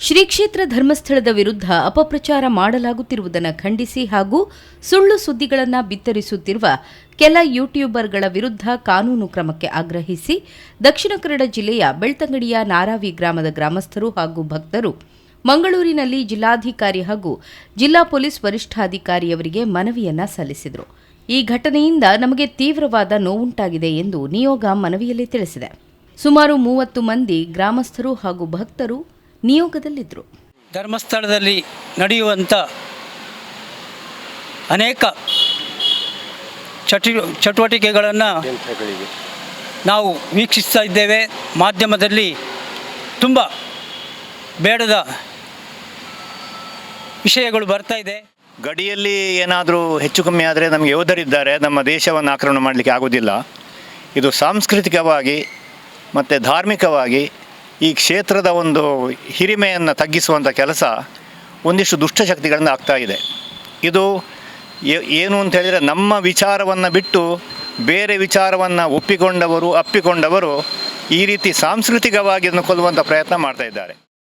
ಶ್ರೀ ಕ್ಷೇತ್ರ ಧರ್ಮಸ್ಥಳದ ವಿರುದ್ಧ ಅಪಪ್ರಚಾರ ಮಾಡಲಾಗುತ್ತಿರುವುದನ್ನು ಖಂಡಿಸಿ ಹಾಗೂ ಸುಳ್ಳು ಸುದ್ದಿಗಳನ್ನು ಬಿತ್ತರಿಸುತ್ತಿರುವ ಕೆಲ ಯೂಟ್ಯೂಬರ್ಗಳ ವಿರುದ್ಧ ಕಾನೂನು ಕ್ರಮಕ್ಕೆ ಆಗ್ರಹಿಸಿ ದಕ್ಷಿಣ ಕನ್ನಡ ಜಿಲ್ಲೆಯ ಬೆಳ್ತಂಗಡಿಯ ನಾರಾವಿ ಗ್ರಾಮದ ಗ್ರಾಮಸ್ಥರು ಹಾಗೂ ಭಕ್ತರು ಮಂಗಳೂರಿನಲ್ಲಿ ಜಿಲ್ಲಾಧಿಕಾರಿ ಹಾಗೂ ಜಿಲ್ಲಾ ಪೊಲೀಸ್ ವರಿಷ್ಠಾಧಿಕಾರಿಯವರಿಗೆ ಮನವಿಯನ್ನ ಸಲ್ಲಿಸಿದರು. ಈ ಘಟನೆಯಿಂದ ನಮಗೆ ತೀವ್ರವಾದ ನೋವುಂಟಾಗಿದೆ ಎಂದು ನಿಯೋಗ ಮನವಿಯಲ್ಲಿ ತಿಳಿಸಿದೆ. ಸುಮಾರು ಮೂವತ್ತು ಮಂದಿ ಗ್ರಾಮಸ್ಥರು ಹಾಗೂ ಭಕ್ತರು ನಿಯೋಗದಲ್ಲಿದ್ದರು ಧರ್ಮಸ್ಥಳದಲ್ಲಿ ನಡೆಯುವಂಥ ಅನೇಕ ಚಟು ಚಟುವಟಿಕೆಗಳನ್ನು ನಾವು ವೀಕ್ಷಿಸ್ತಾ ಇದ್ದೇವೆ. ಮಾಧ್ಯಮದಲ್ಲಿ ತುಂಬ ಬೇಡದ ವಿಷಯಗಳು ಬರ್ತಾ ಇದೆ. ಗಡಿಯಲ್ಲಿ ಏನಾದರೂ ಹೆಚ್ಚು ಕಮ್ಮಿ ಆದರೆ ನಮಗೆ ಯೋಧರಿದ್ದಾರೆ. ನಮ್ಮ ದೇಶವನ್ನು ಆಕ್ರಮಣ ಮಾಡಲಿಕ್ಕೆ ಆಗೋದಿಲ್ಲ. ಇದು ಸಾಂಸ್ಕೃತಿಕವಾಗಿ ಮತ್ತು ಧಾರ್ಮಿಕವಾಗಿ ಈ ಕ್ಷೇತ್ರದ ಒಂದು ಹಿರಿಮೆಯನ್ನು ತಗ್ಗಿಸುವಂಥ ಕೆಲಸ ಒಂದಿಷ್ಟು ದುಷ್ಟಶಕ್ತಿಗಳನ್ನು ಆಗ್ತಾ ಇದೆ. ಇದು ಏನು ಅಂತ ಹೇಳಿದರೆ ನಮ್ಮ ವಿಚಾರವನ್ನು ಬಿಟ್ಟು ಬೇರೆ ವಿಚಾರವನ್ನು ಒಪ್ಪಿಕೊಂಡವರು, ಅಪ್ಪಿಕೊಂಡವರು ಈ ರೀತಿ ಸಾಂಸ್ಕೃತಿಕವಾಗಿ ಕೊಲ್ಲುವಂಥ ಪ್ರಯತ್ನ ಮಾಡ್ತಾ ಇದ್ದಾರೆ.